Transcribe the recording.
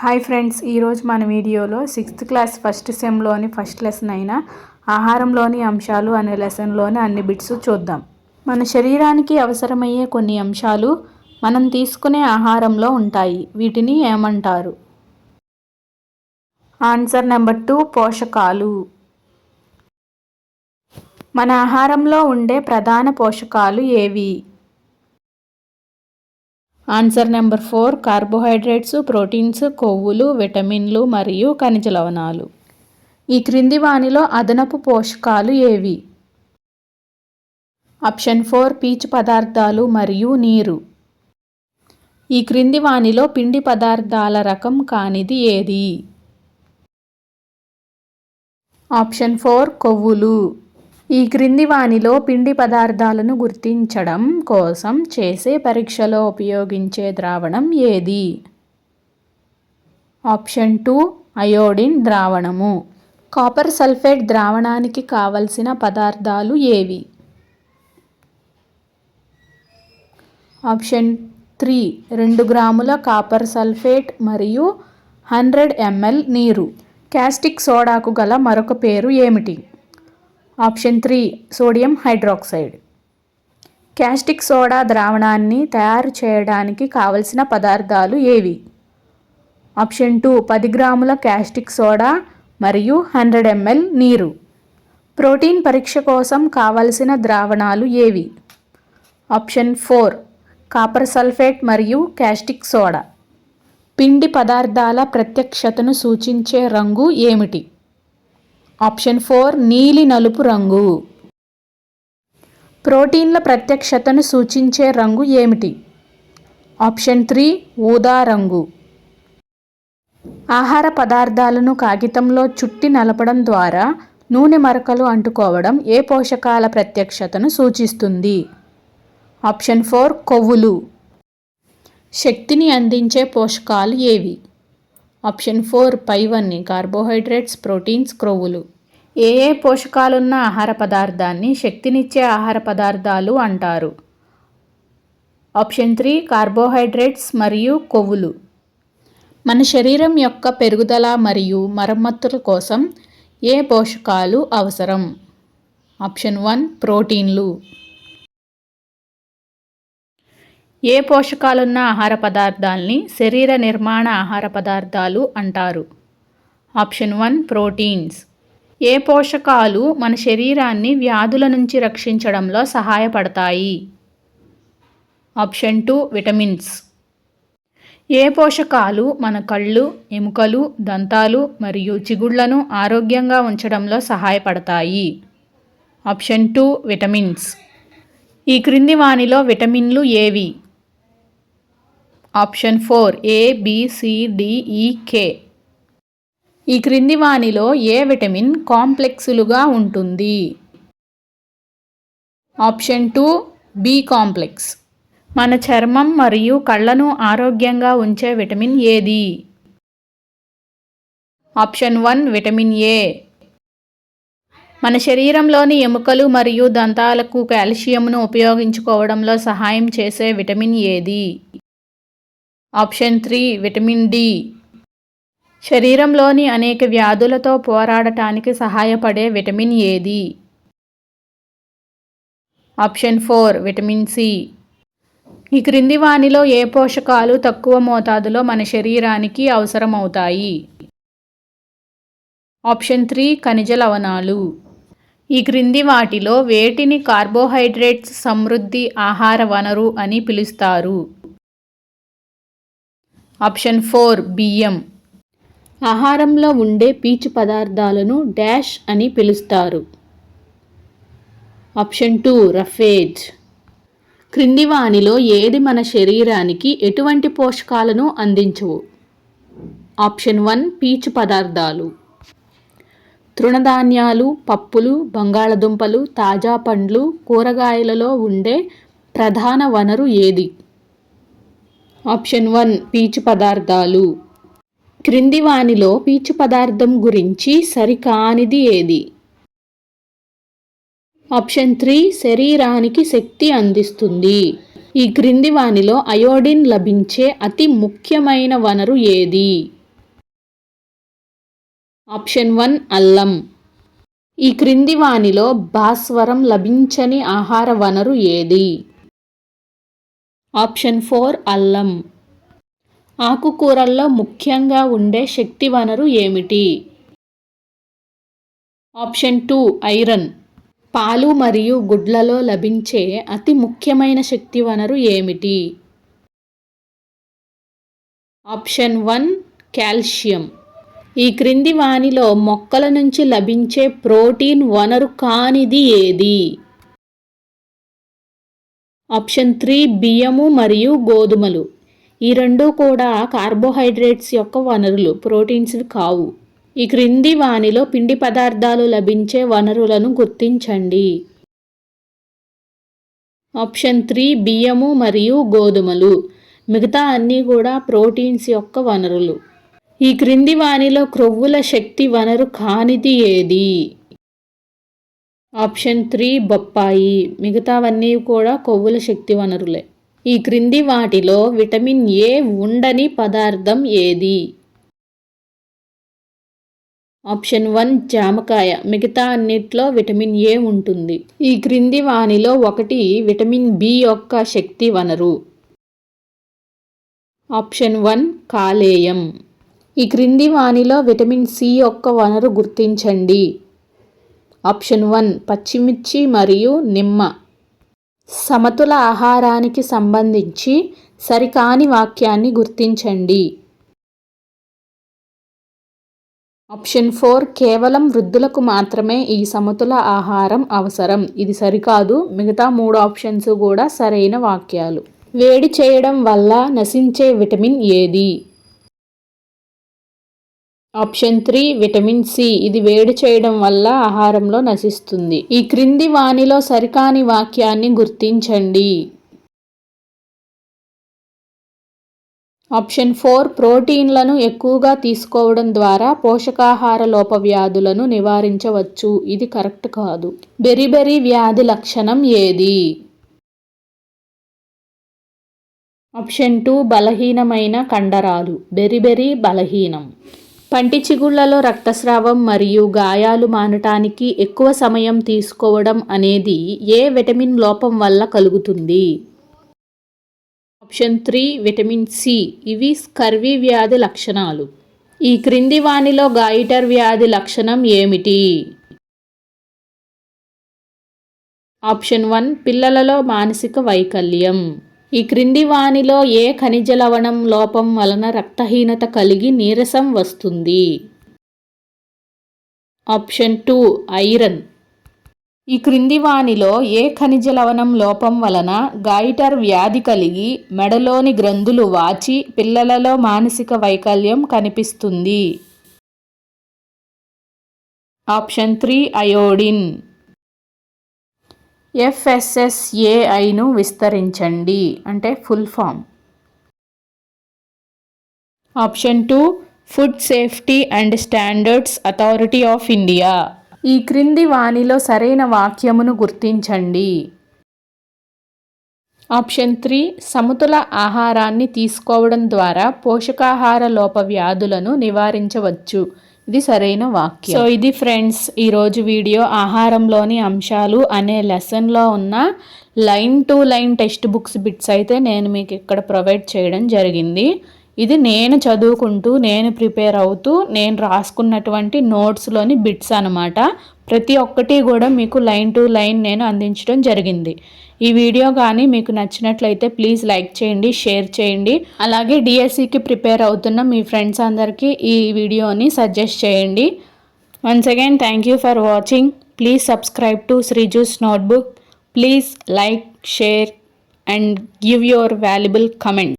Hi friends ఈరోజు మన వీడియోలో సిక్స్త్ క్లాస్ ఫస్ట్ సెమ్లోని ఫస్ట్ లెసన్ అయిన ఆహారంలోని అంశాలు అనే లెసన్లోని అన్ని బిట్స్ చూద్దాం. మన శరీరానికి అవసరమయ్యే కొన్ని అంశాలు మనం తీసుకునే ఆహారంలో ఉంటాయి. వీటిని ఏమంటారు? ఆన్సర్ నెంబర్ టూ పోషకాలు. మన ఆహారంలో ఉండే ప్రధాన పోషకాలు ఏవి? Answer number four carbohydrates proteins కొవ్వులు విటమిన్లు మరియు ఖనిజ లవణాలు. ఈ క్రింది వానిలో అదనపు పోషకాలు ఏవి? ఆప్షన్ ఫోర్ పీచు పదార్థాలు మరియు నీరు. ఈ క్రింది వానిలో పిండి పదార్థాల రకం కానిది ఏది? ఆప్షన్ ఫోర్ కొవ్వులు. ఈ క్రింది వానిలో పిండి పదార్థాలను గుర్తించడం కోసం చేసే పరీక్షలో ఉపయోగించే ద్రావణం ఏది? ఆప్షన్ టూ అయోడిన్ ద్రావణము. కాపర్ సల్ఫేట్ ద్రావణానికి కావలసిన పదార్థాలు ఏవి? ఆప్షన్ త్రీ రెండు గ్రాముల కాపర్ సల్ఫేట్ మరియు హండ్రెడ్ ఎంఎల్ నీరు. క్యాస్టిక్ సోడాకు గల మరొక పేరు ఏమిటి? Option three sodium hydroxide. Caustic soda ద్రావణాన్ని తయారు చేయడానికి కావలసిన పదార్థాలు ఏవి? ఆప్షన్ టూ పది గ్రాముల క్యాస్టిక్ సోడా మరియు హండ్రెడ్ ఎంఎల్ నీరు. ప్రోటీన్ పరీక్ష కోసం కావలసిన ద్రావణాలు ఏవి? ఆప్షన్ ఫోర్ కాపర్ సల్ఫేట్ మరియు క్యాస్టిక్ సోడా. పిండి పదార్థాల ప్రత్యక్షతను సూచించే రంగు ఏమిటి? ఆప్షన్ ఫోర్ నీలి నలుపు రంగు. ప్రోటీన్ల ప్రత్యక్షతను సూచించే రంగు ఏమిటి? ఆప్షన్ త్రీ ఊదా రంగు. ఆహార పదార్థాలను కాగితంలో చుట్టి నలపడం ద్వారా నూనె మరకలు అంటుకోవడం ఏ పోషకాల ప్రత్యక్షతను సూచిస్తుంది? ఆప్షన్ ఫోర్ కొవ్వులు. శక్తిని అందించే పోషకాలు ఏవి? ఆప్షన్ ఫోర్ పైవన్నీ కార్బోహైడ్రేట్స్ ప్రోటీన్స్ క్రొవ్వులు. ఏ ఏ పోషకాలున్న ఆహార పదార్థాన్ని శక్తినిచ్చే ఆహార పదార్థాలు అంటారు? ఆప్షన్ త్రీ కార్బోహైడ్రేట్స్ మరియు కొవ్వులు. మన శరీరం యొక్క పెరుగుదల మరియు మరమ్మతుల కోసం ఏ పోషకాలు అవసరం? ఆప్షన్ వన్ ప్రోటీన్లు. ఏ పోషకాలున్న ఆహార పదార్థాల్ని శరీర నిర్మాణ ఆహార పదార్థాలు అంటారు? Option one proteins. ఏ పోషకాలు మన శరీరాన్ని వ్యాధుల నుంచి రక్షించడంలో సహాయపడతాయి? Option two vitamins. ఏ పోషకాలు మన కళ్ళు ఎముకలు దంతాలు మరియు చిగుళ్ళను ఆరోగ్యంగా ఉంచడంలో సహాయపడతాయి? Option two vitamins. ఈ క్రింది వానిలో విటమిన్లు ఏవి? Option four A K. ఈ క్రింది వానిలో ఏ విటమిన్ కాంప్లెక్సులుగా ఉంటుంది? Option two B complex. మన చర్మం మరియు కళ్ళను ఆరోగ్యంగా ఉంచే విటమిన్ ఏది? Option one vitamin A. మన శరీరంలోని ఎముకలు మరియు దంతాలకు కాల్షియంను ఉపయోగించుకోవడంలో సహాయం చేసే విటమిన్ ఏది? Option three vitamin D. శరీరంలోని అనేక వ్యాధులతో పోరాడటానికి సహాయపడే విటమిన్ ఏది? Option four vitamin C. ఈ క్రింది వానిలో ఏ పోషకాలు తక్కువ మోతాదులో మన శరీరానికి అవసరమవుతాయి? ఆప్షన్ త్రీ ఖనిజ లవణాలు. ఈ క్రింది వాటిలో వేటిని కార్బోహైడ్రేట్స్ సమృద్ధి ఆహార వనరు అని పిలుస్తారు? ఆప్షన్ ఫోర్ బియ్యం. ఆహారంలో ఉండే పీచు పదార్థాలను డాష్ అని పిలుస్తారు. Option two roughage. క్రింది వానిలో ఏది మన శరీరానికి ఎటువంటి పోషకాలను అందించవు? ఆప్షన్ వన్ పీచు పదార్థాలు. తృణధాన్యాలు పప్పులు బంగాళదుంపలు తాజా పండ్లు కూరగాయలలో ఉండే ప్రధాన వనరు ఏది? ఆప్షన్ వన్ పీచు పదార్థాలు. క్రింది వానిలో పీచు పదార్థం గురించి సరికానిది ఏది? ఆప్షన్ త్రీ శరీరానికి శక్తి అందిస్తుంది. ఈ క్రింది వానిలో అయోడిన్ లభించే అతి ముఖ్యమైన వనరు ఏది? ఆప్షన్ వన్ అల్లం. ఈ క్రింది వానిలో భాస్వరం లభించని ఆహార వనరు ఏది? ఆప్షన్ ఫోర్ అల్లం. ఆకుకూరల్లో ముఖ్యంగా ఉండే శక్తి వనరు ఏమిటి? Option two iron. పాలు మరియు గుడ్లలో లభించే అతి ముఖ్యమైన శక్తి వనరు ఏమిటి? Option one calcium. ఈ క్రింది వానిలో మొక్కల నుంచి లభించే ప్రోటీన్ వనరు కానిది ఏది? ఆప్షన్ త్రీ బియ్యము మరియు గోధుమలు. ఈ రెండు కూడా కార్బోహైడ్రేట్స్ యొక్క వనరులు ప్రోటీన్స్ కావు. ఈ క్రింది వానిలో పిండి పదార్థాలు లభించే వనరులను గుర్తించండి. ఆప్షన్ త్రీ బియ్యము మరియు గోధుమలు. మిగతా అన్నీ కూడా ప్రోటీన్స్ యొక్క వనరులు. ఈ క్రింది వానిలో క్రొవ్వుల శక్తి వనరు కానిది ఏది? ఆప్షన్ త్రీ బొప్పాయి. మిగతావన్నీ కూడా కొవ్వుల శక్తి వనరులే. ఈ క్రింది వాటిలో విటమిన్ ఏ ఉండని పదార్థం ఏది? ఆప్షన్ వన్ జామకాయ. మిగతా అన్నిట్లో విటమిన్ ఏ ఉంటుంది. ఈ క్రింది వానిలో ఒకటి విటమిన్ బి యొక్క శక్తి వనరు. ఆప్షన్ వన్ కాలేయం. ఈ క్రింది వానిలో విటమిన్ సి యొక్క వనరు గుర్తించండి. ఆప్షన్ వన్ పచ్చిమిర్చి మరియు నిమ్మ. సమతుల ఆహారానికి సంబంధించి సరికాని వాక్యాన్ని గుర్తించండి. ఆప్షన్ ఫోర్ కేవలం వృద్ధులకు మాత్రమే ఈ సమతుల ఆహారం అవసరం. ఇది సరికాదు. మిగతా మూడు ఆప్షన్స్ కూడా సరైన వాక్యాలు. వేడి చేయడం వల్ల నశించే విటమిన్ ఏది? Option three vitamin C. ఇది వేడి చేయడం వల్ల ఆహారంలో నశిస్తుంది. ఈ క్రింది వానిలో సరికాని వాక్యాన్ని గుర్తించండి. ఆప్షన్ ఫోర్ ప్రోటీన్లను ఎక్కువగా తీసుకోవడం ద్వారా పోషకాహార లోప వ్యాధులను నివారించవచ్చు. ఇది కరెక్ట్ కాదు. బెరిబెరి వ్యాధి లక్షణం ఏది? ఆప్షన్ టూ బలహీనమైన కండరాలు. బెరిబెరి బలహీనం. పంటి చిగుళ్ళలో రక్తస్రావం మరియు గాయాలు మానటానికి ఎక్కువ సమయం తీసుకోవడం అనేది ఏ విటమిన్ లోపం వల్ల కలుగుతుంది? Option three vitamin C. ఇవి స్కర్వీ వ్యాధి లక్షణాలు. ఈ క్రింది వానిలో గాయిటర్ వ్యాధి లక్షణం ఏమిటి? ఆప్షన్ వన్ పిల్లలలో మానసిక వైకల్యం. ఈ క్రింది వానిలో ఏ ఖనిజ లవణం లోపం వలన రక్తహీనత కలిగి నీరసం వస్తుంది? Option two iron. ఈ క్రింది వానిలో ఏ ఖనిజ లవణం లోపం వలన గైటర్ వ్యాధి కలిగి మెడలోని గ్రంథులు వాచి పిల్లలలో మానసిక వైకల్యం కనిపిస్తుంది? Option three iodine. ఎఫ్ఎస్ఎస్ఏఐను విస్తరించండి. అంటే full form. Option two food safety and standards authority of India. ఈ క్రింది వాణిలో సరైన వాక్యమును గుర్తించండి. ఆప్షన్ త్రీ సమతుల ఆహారాన్ని తీసుకోవడం ద్వారా పోషకాహార లోప వ్యాధులను నివారించవచ్చు. ఇది సరైన వాక్యం. సో ఇది ఫ్రెండ్స్ ఈరోజు వీడియో ఆహారంలోని అంశాలు అనే లెసన్లో ఉన్న line to line text books bits అయితే నేను మీకు ఇక్కడ ప్రొవైడ్ చేయడం జరిగింది. ఇది నేను చదువుకుంటూ నేను ప్రిపేర్ అవుతూ నేను రాసుకున్నటువంటి నోట్స్లోని బిట్స్ అనమాట ప్రతి ఒక్కటి కూడా మీకు లైన్ టు లైన్ నేను అందించడం జరిగింది. ఈ వీడియో కానీ మీకు నచ్చినట్లయితే ప్లీజ్ లైక్ చేయండి షేర్ చేయండి. అలాగే డిఎస్సికి ప్రిపేర్ అవుతున్న మీ ఫ్రెండ్స్ అందరికీ ఈ వీడియోని సజెస్ట్ చేయండి. Once again thank you for watching please subscribe to Sreeju's notebook please like share and give your valuable comment